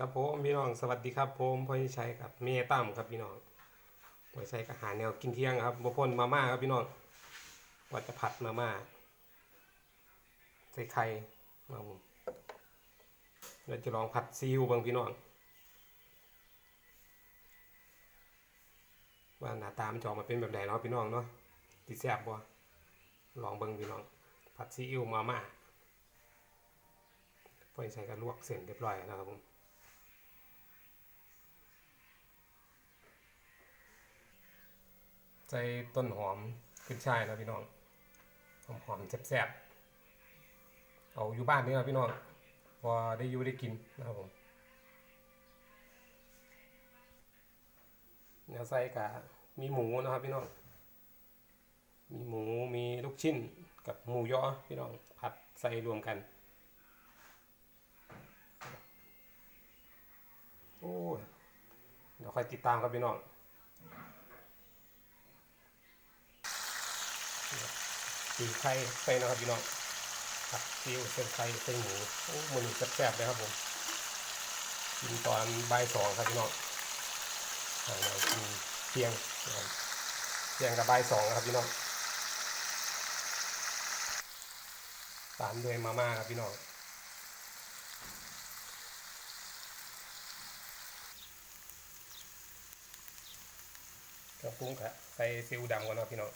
ครับผมพี่น้องสวัสดีครับผมพ่อชัยครับเมย์ตั้มครับพี่น้องพ่อชัยก็หาแนวกินเที่ยงครับบุพนมาม่าครับพี่น้องว่าจะผัดมาม่าใส่ไข่มาผมเราจะลองผัดซีอิ๊วบางพี่น้องว่าหน้าตามันจะออกมาเป็นแบบไหนเนาะพี่น้องเนาะติดแซ่บบ่ลองเบิ่งพี่น้อง ผัดซีอิ๊วมาม่าพ่อชัยก็ลวกเสร็จเรียบร้อยแล้วนะครับผม ใส่ต้นหอมขึ้นช่ายนะพี่น้อง หอมหอมแซ่บๆ เอาอยู่บ้านนี่ครับพี่น้อง พอได้อยู่ได้กินนะครับผมเดี๋ยวใส่กะมีหมูนะครับพี่น้อง มีหมูมีลูกชิ้นกับหมูยอพี่น้องผัดใส่รวมกัน โอ้เดี๋ยวคอยติดตามครับพี่น้อง ตีไข่ไปนะครับพี่น้องผัดซีอิ๊วเส้นไข่เส้นหมูโอ้มันแซ่บๆเลยครับผมกินตอนบ่ายสองครับพี่น้องเรากินเที่ยงเที่ยงกับบ่ายสองครับพี่น้องตามด้วยมาม่าครับพี่น้องกระปุ้งครับใส่ซีอิ๊วดำก่อนนะพี่น้อง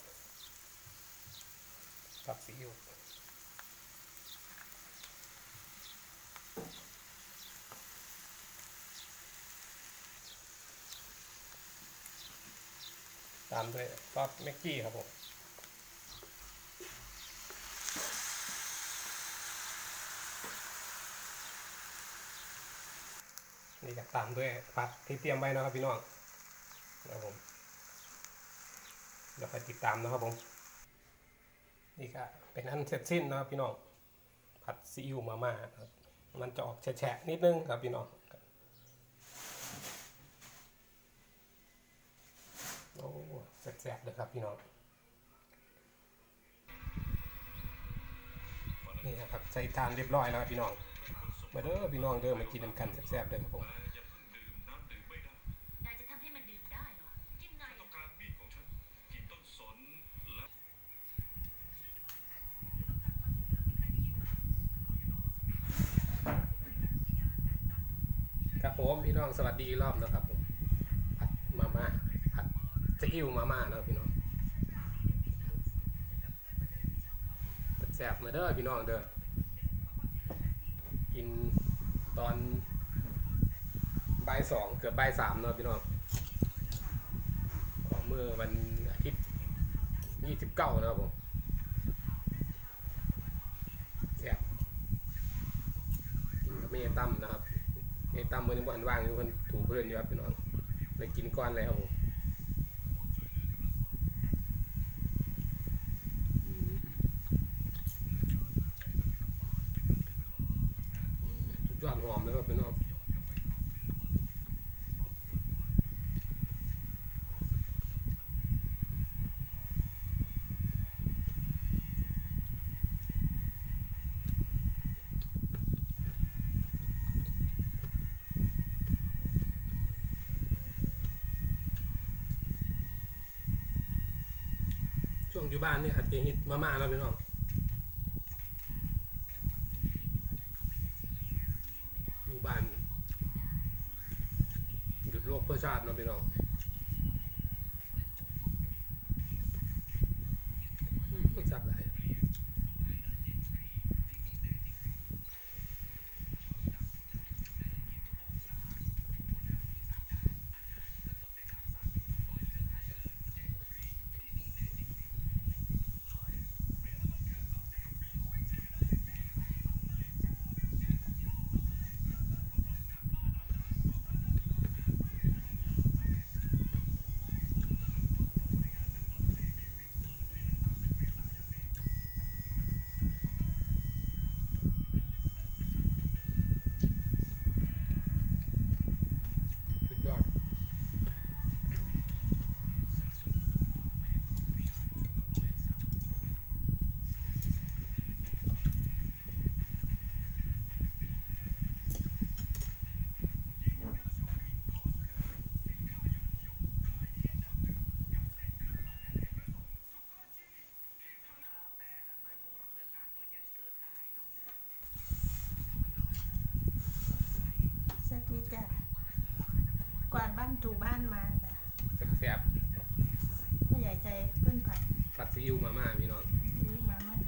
ผัดซีอิ๊วตามด้วยซอสแม็กกี้ครับผมนี่ก็ตามด้วยผักที่เตรียมไว้นะครับพี่น้องนะครับผมเดี๋ยวคอยติดตามนะครับผม นี่ก็เป็นอันเสร็จสิ้นนะครับพี่น้องผัดซีอิ๊วมาม่าครับมันจะออกแฉะนิดนึงครับพี่น้องโอ้แซ่บๆเลยครับพี่น้องนี่นะครับใส่ทานเรียบร้อยแล้วครับพี่น้องมาเด้อพี่น้องเด้อมากินน้ำกันแซ่บๆเลยครับผม นายจะทำให้มันดื่มได้เหรอยังไง ต้องการมีดของฉันกินต้นสนและ ครับผมพี่น้องสวัสดีรอบนะครับผมผัดมาม่าผัดซีอิ๊วมาม่านะพี่น้องแซ่บมาเด้อพี่น้องเด้อกินตอนบ่ายสองเกือบบ่ายสามเนาะพี่น้องของเมื่อวันอาทิตย์ยี่สิบเก้านะครับผมแซ่บกินกับเมย์ตั้มนะครับ ตั้มมันยังบ่ทันว่างอยู่คนถูเพื่อนอยู่ครับพี่น้องเลยกินก้อนเลยครับผมสุดยอดหอมเลยครับพี่น้องช่ วงอยู่บ้านเนี่ยอาจจะฮิตมาม่าแล้วพี่น้องอยู่บ้านหยุดโลกเพื่อชาติเนาะพี่น้องจับได้ำ ถูกบ้านมาจ้ะแซ่บผู้ใหญ่ใจเพื่อนผัดๆผัดซีอิ๊วมาม่าพี่น้องซื้อมามั่ง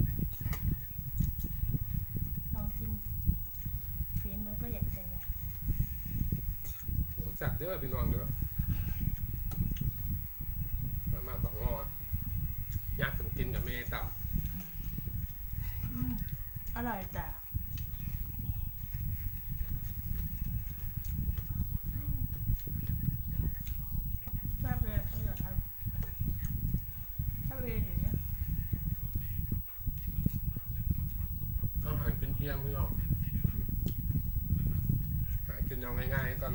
ลองชิมฝีมือผู้ใหญ่ใจอะโอ้แซ่บเด้อพี่น้องเด้อมาม่าสองห่ออยากถึงกินกับแม่ต่ำอืมอร่อยจ้ะแซ่บเลยผู้ใหญ่ทำแซ่บเองอย่างเงี้ย อาหารกินเที่ยงพี่น้องหากินเอาง่ายๆก่อน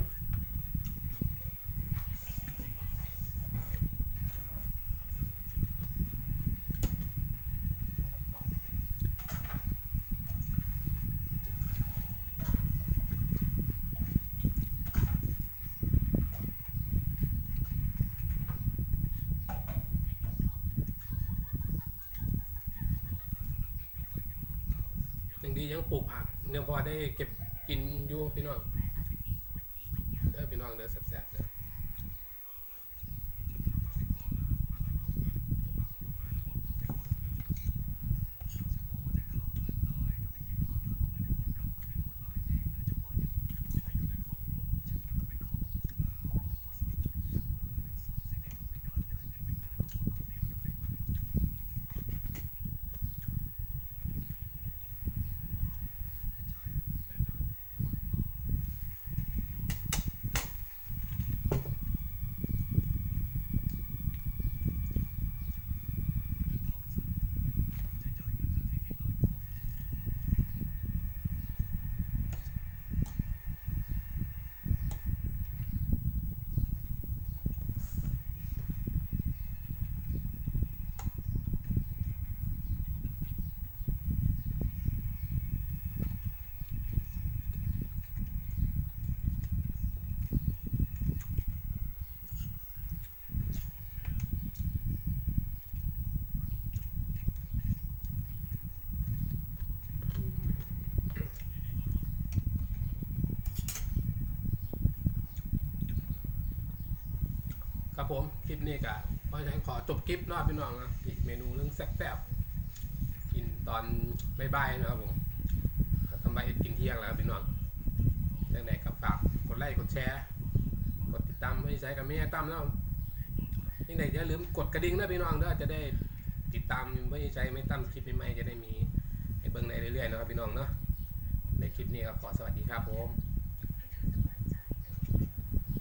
ยังดียังปลูกผักยังพอได้เก็บกินอยู่พี่น้องเด้อพี่น้องเด้อแซ่บๆเด้อ ครับผมคลิปนี้ก็พอจะขอจบคลิปนาะพี่น้องนะอีกเมนูเรื่องแซ่บๆกินตอนบ่ายๆนะครับผมทำใบกินเที่ยงแล้วพี่น้องยังไงกับฝากกดไลค์กดแชร์กดติดตามให้ใช้กับแม่ตั้มแล้วยังไงอย่าลืมกดกระดิ่งนะพี่น้องเด้อจะได้ติดตามไม่ใช้ไม่ตั้มคลิปใหม่ๆจะได้มีให้เบิ่งในเรื่อยๆนะครับพี่น้องเนาะในคลิปนี้ก็ขอสวัสดีครับผม